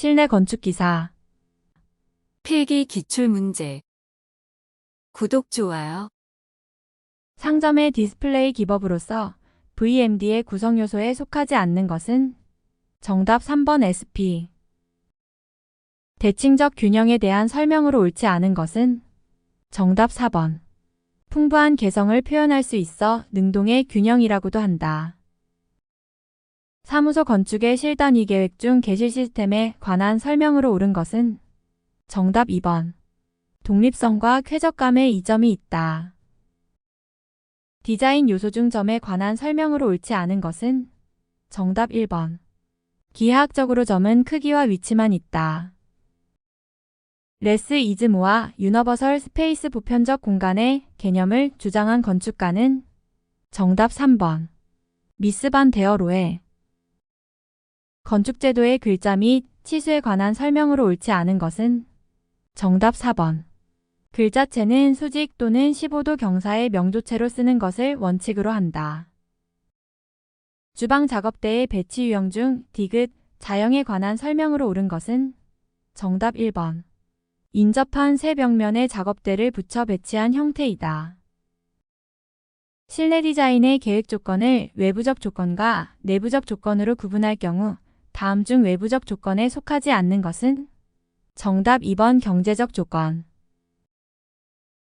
실내 건축 기사. 필기 기출 문제. 구독, 좋아요. 상점의 디스플레이 기법으로서 VMD의 구성 요소에 속하지 않는 것은 정답 3번 SP. 대칭적 균형에 대한 설명으로 옳지 않은 것은 정답 4번. 풍부한 개성을 표현할 수 있어 능동의 균형이라고도 한다. 사무소 건축의 실단위 계획 중 개실 시스템에 관한 설명으로 옳은 것은 정답 2번. 독립성과 쾌적감의 이점이 있다. 디자인 요소 중 점에 관한 설명으로 옳지 않은 것은 정답 1번. 기하학적으로 점은 크기와 위치만 있다. 레스 이즈모와 유너버설 스페이스 보편적 공간의 개념을 주장한 건축가는 정답 3번. 미스반 데어로에 건축제도의 글자 및 치수에 관한 설명으로 옳지 않은 것은 정답 4번. 글자체는 수직 또는 15도 경사의 명조체로 쓰는 것을 원칙으로 한다. 주방 작업대의 배치 유형 중 디귿, 자형에 관한 설명으로 옳은 것은 정답 1번. 인접한 세 벽면에 작업대를 붙여 배치한 형태이다. 실내 디자인의 계획 조건을 외부적 조건과 내부적 조건으로 구분할 경우 다음 중 외부적 조건에 속하지 않는 것은 정답 2번 경제적 조건.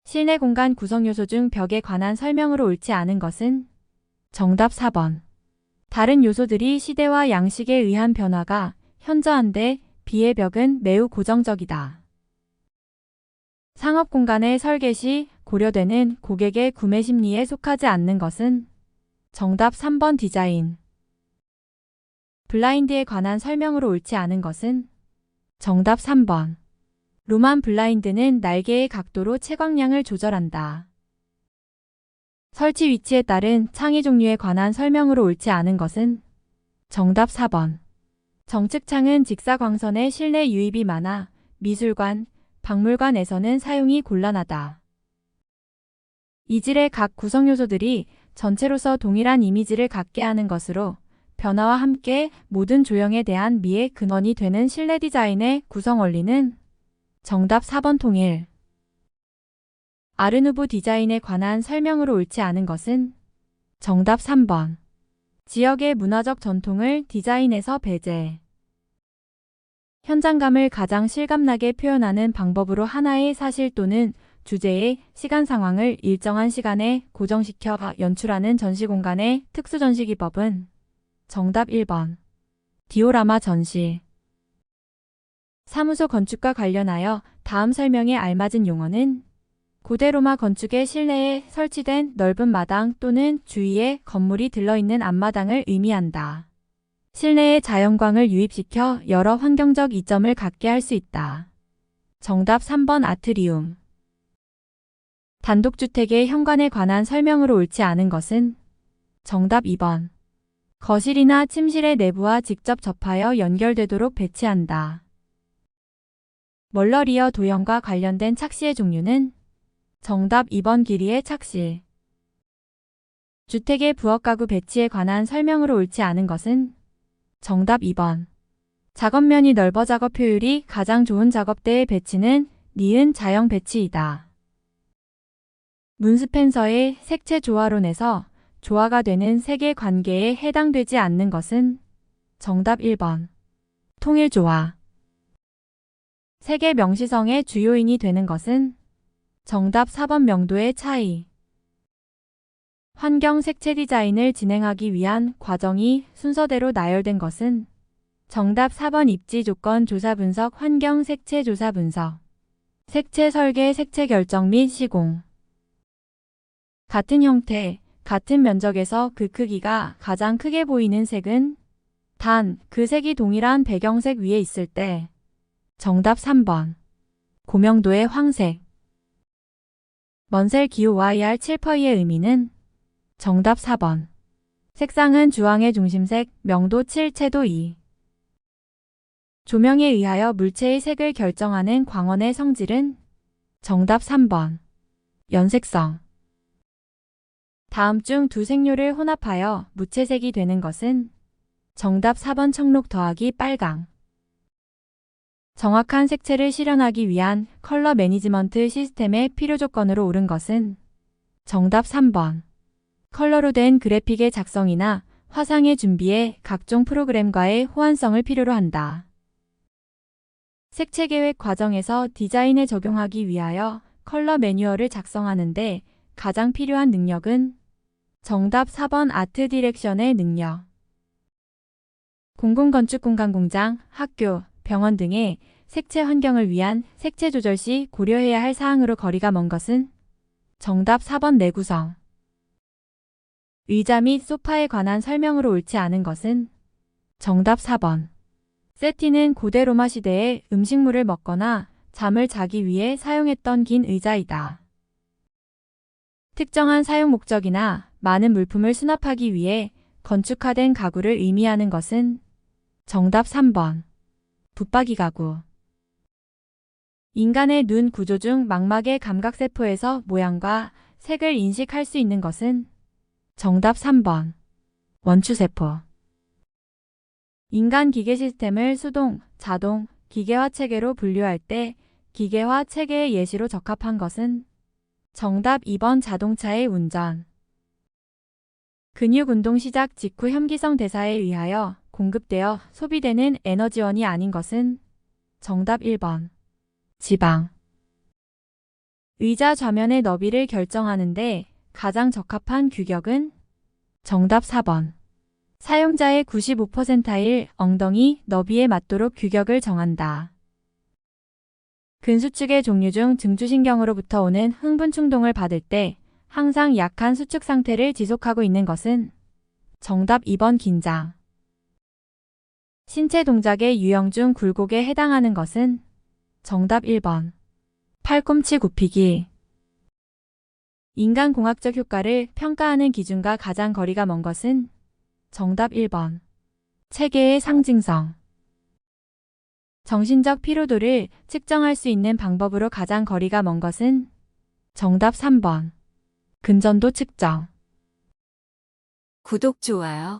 실내 공간 구성 요소 중 벽에 관한 설명으로 옳지 않은 것은 정답 4번. 다른 요소들이 시대와 양식에 의한 변화가 현저한데 비의 벽은 매우 고정적이다. 상업 공간의 설계 시 고려되는 고객의 구매 심리에 속하지 않는 것은 정답 3번 디자인. 블라인드에 관한 설명으로 옳지 않은 것은 정답 3번. 로만 블라인드는 날개의 각도로 채광량을 조절한다. 설치 위치에 따른 창의 종류에 관한 설명으로 옳지 않은 것은 정답 4번. 정측창은 직사광선의 실내 유입이 많아 미술관, 박물관에서는 사용이 곤란하다. 이질의 각 구성 요소들이 전체로서 동일한 이미지를 갖게 하는 것으로 변화와 함께 모든 조형에 대한 미의 근원이 되는 실내 디자인의 구성 원리는 정답 4번 통일. 아르누브 디자인에 관한 설명으로 옳지 않은 것은 정답 3번. 지역의 문화적 전통을 디자인에서 배제. 현장감을 가장 실감나게 표현하는 방법으로 하나의 사실 또는 주제의 시간 상황을 일정한 시간에 고정시켜 연출하는 전시 공간의 특수 전시 기법은 정답 1번. 디오라마 전시. 사무소 건축과 관련하여 다음 설명에 알맞은 용어는 고대 로마 건축의 실내에 설치된 넓은 마당 또는 주위에 건물이 들러있는 앞마당을 의미한다. 실내에 자연광을 유입시켜 여러 환경적 이점을 갖게 할 수 있다. 정답 3번 아트리움. 단독주택의 현관에 관한 설명으로 옳지 않은 것은 정답 2번. 거실이나 침실의 내부와 직접 접하여 연결되도록 배치한다. 멀러리어 도형과 관련된 착시의 종류는 정답 2번 길이의 착시. 주택의 부엌 가구 배치에 관한 설명으로 옳지 않은 것은 정답 2번. 작업면이 넓어 작업 효율이 가장 좋은 작업대의 배치는 니은 자형 배치이다. 문스펜서의 색채 조화론에서 조화가 되는 색의 관계에 해당되지 않는 것은 정답 1번. 통일 조화. 색의 명시성의 주요인이 되는 것은 정답 4번 명도의 차이. 환경 색채 디자인을 진행하기 위한 과정이 순서대로 나열된 것은 정답 4번 입지 조건 조사 분석 환경 색채 조사 분석. 색채 설계 색채 결정 및 시공. 같은 형태, 같은 면적에서 그 크기가 가장 크게 보이는 색은 단 그 색이 동일한 배경색 위에 있을 때 정답 3번. 고명도의 황색. 먼셀 기호 YR 7퍼이의 의미는 정답 4번. 색상은 주황의 중심색 명도 7 채도 2 조명에 의하여 물체의 색을 결정하는 광원의 성질은 정답 3번. 연색성 다음 중 두 색료를 혼합하여 무채색이 되는 것은 정답 4번 청록 더하기 빨강 정확한 색채를 실현하기 위한 컬러 매니지먼트 시스템의 필요 조건으로 오른 것은 정답 3번. 컬러로 된 그래픽의 작성이나 화상의 준비에 각종 프로그램과의 호환성을 필요로 한다. 색채 계획 과정에서 디자인에 적용하기 위하여 컬러 매뉴얼을 작성하는데 가장 필요한 능력은 정답 4번 아트 디렉션의 능력. 공공건축 공간 공장, 학교, 병원 등의 색채 환경을 위한 색채 조절 시 고려해야 할 사항으로 거리가 먼 것은 정답 4번 내구성. 의자 및 소파에 관한 설명으로 옳지 않은 것은 정답 4번. 세티는 고대 로마 시대에 음식물을 먹거나 잠을 자기 위해 사용했던 긴 의자이다. 특정한 사용 목적이나 많은 물품을 수납하기 위해 건축화된 가구를 의미하는 것은 정답 3번. 붙박이 가구. 인간의 눈 구조 중 망막의 감각세포에서 모양과 색을 인식할 수 있는 것은 정답 3번. 원추세포. 인간 기계 시스템을 수동, 자동, 기계화 체계로 분류할 때 기계화 체계의 예시로 적합한 것은 정답 2번 자동차의 운전. 근육 운동 시작 직후 혐기성 대사에 의하여 공급되어 소비되는 에너지원이 아닌 것은 정답 1번. 지방. 의자 좌면의 너비를 결정하는데 가장 적합한 규격은 정답 4번. 사용자의 95%일 엉덩이 너비에 맞도록 규격을 정한다. 근수축의 종류 중 증주신경으로부터 오는 흥분 충동을 받을 때 항상 약한 수축 상태를 지속하고 있는 것은 정답 2번 긴장. 신체 동작의 유형 중 굴곡에 해당하는 것은 정답 1번. 팔꿈치 굽히기. 인간 공학적 효과를 평가하는 기준과 가장 거리가 먼 것은 정답 1번. 체계의 상징성. 정신적 피로도를 측정할 수 있는 방법으로 가장 거리가 먼 것은 정답 3번. 근전도 측정. 구독, 좋아요.